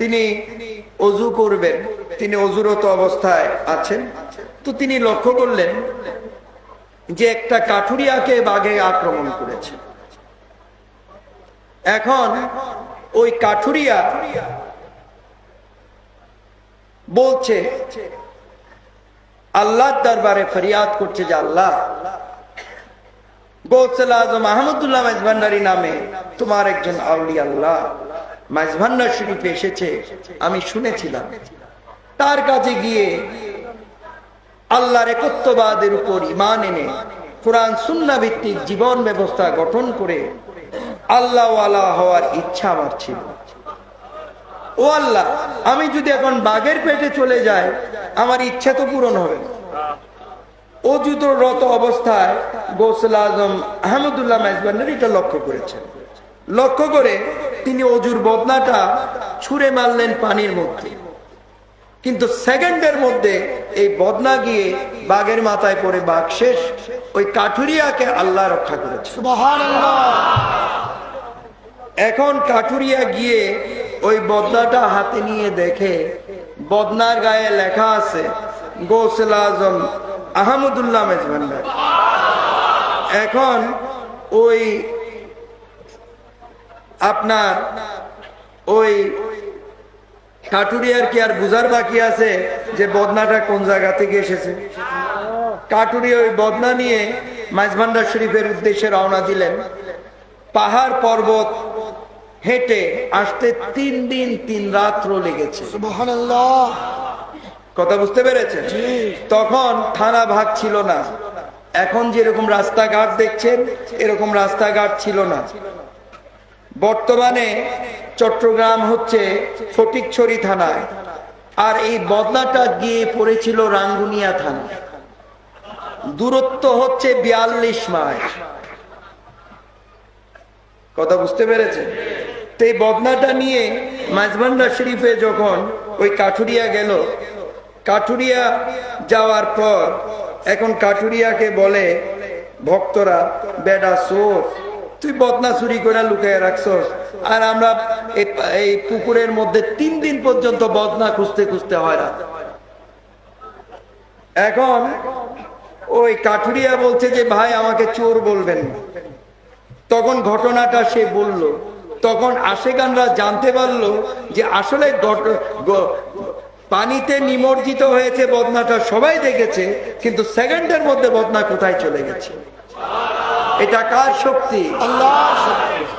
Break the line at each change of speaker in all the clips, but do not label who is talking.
তিনি অজু করবেন, তিনি অজুরত অবস্থায় আছেন। তো তিনি লক্ষ্য করলেন যে একটা কাঠুরিয়াকে বাঘে আক্রমণ করেছে। এখন ওই কাঠুরিয়া বলছে, আল্লাহর দরবারে ফরিয়াদ করছে যে আল্লাহ গৌসল আজম আহমদুল্লাহ মাইজভান্ডারি নামে তোমার একজন আউলি আল্লাহ মাইজভান্ডার শরীফে এসেছে, আমি শুনেছিলাম। তার কাছে গিয়ে আল্লাহর একত্ববাদের উপর ইমান এনে কোরআন সুন্না ভিত্তিক জীবন ব্যবস্থা গঠন করে আল্লাহ হওয়ার ইচ্ছা আমার ছিল। ও আল্লাহ, আমি যদি এখন বাঘের পেটে চলে যাই, আমার ইচ্ছা তো পূরণ হবে না। অযুতরত অবস্থায় গৌসল আজম আহমদুল্লাহ মেজবান্ডার এটা লক্ষ্য করেছেন। লক্ষ্য করে তিনি অজুর বদনাটা ছুঁড়ে মারলেন পানির মধ্যে। কিন্তু সেকেন্ডের মধ্যে এই বদনা গিয়ে বাঘের মাথায় পড়ে বাঘ শেষ। ওই কাঠুরিয়াকে আল্লাহ রক্ষা করেছে। এখন কাঠুরিয়া গিয়ে ওই বদনাটা হাতে নিয়ে দেখে বদনার গায়ে লেখা আছে গোসল আজম আহমদুল্লাহ মেজভান্ডার এখন ওই আপনার ওই কাটুরিয়ার কি আর বুঝার বাকি আছে যে বদনাটা কোন জায়গা থেকে এসেছে? কাটুরি ওই বদনা নিয়ে মাঝভান্ডার শরীফের উদ্দেশ্যে রওনা দিলেন। পাহাড় পর্বত হেঁটে আসতে তিন দিন, তিন রাত্র লেগেছে। কথা বুঝতে পেরেছেন? তখন থানা ভাগ ছিল না। এখন যেরকম রাস্তাঘাট দেখছেন এরকম রাস্তাঘাট ছিল না। বর্তমানে চট্টগ্রাম হচ্ছে ফটিকছড়ি থানায়। আর এই বদনাটা গিয়ে পড়েছিল রাঙ্গুনিয়া থানা দূরত্ব হচ্ছে বিয়াল্লিশ মাইল। কথা বুঝতে পেরেছেন? তো এই বদনাটা নিয়ে মাঝভান্ডার শরীফে যখন ওই কাঠুরিয়া গেল কাঠুরিয়া যাওয়ার পর এখন কাঠুরিয়াকে বলে, ভক্তরা বেডা সোর তুই বদনা চুরি করে লুকিয়ে রাখছস। আর আমরা এই- পুকুরের মধ্যে তিন দিন পর্যন্ত বদনা খুঁজতে খুঁজতে হয় না। এখন ওই কাঠুরিয়া বলছে যে, ভাই, আমাকে চোর বলবেন তখন ঘটনাটা সে বলল। তখন আশেগানরা জানতে পারল যে আসলে পানিতে নিমজ্জিত হয়েছে বদনাটা সবাই দেখেছে কিন্তু সেকেন্ডের মধ্যে বদনা কোথায় চলে গেছে? এটা কার শক্তি?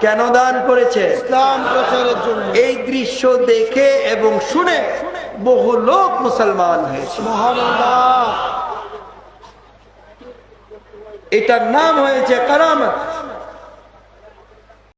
কেন দান করেছে?
ইসলাম প্রচারের জন্য।
এই দৃশ্য দেখে এবং শুনে বহু লোক মুসলমান হয়েছে। এটার নাম হয়েছে কারামত।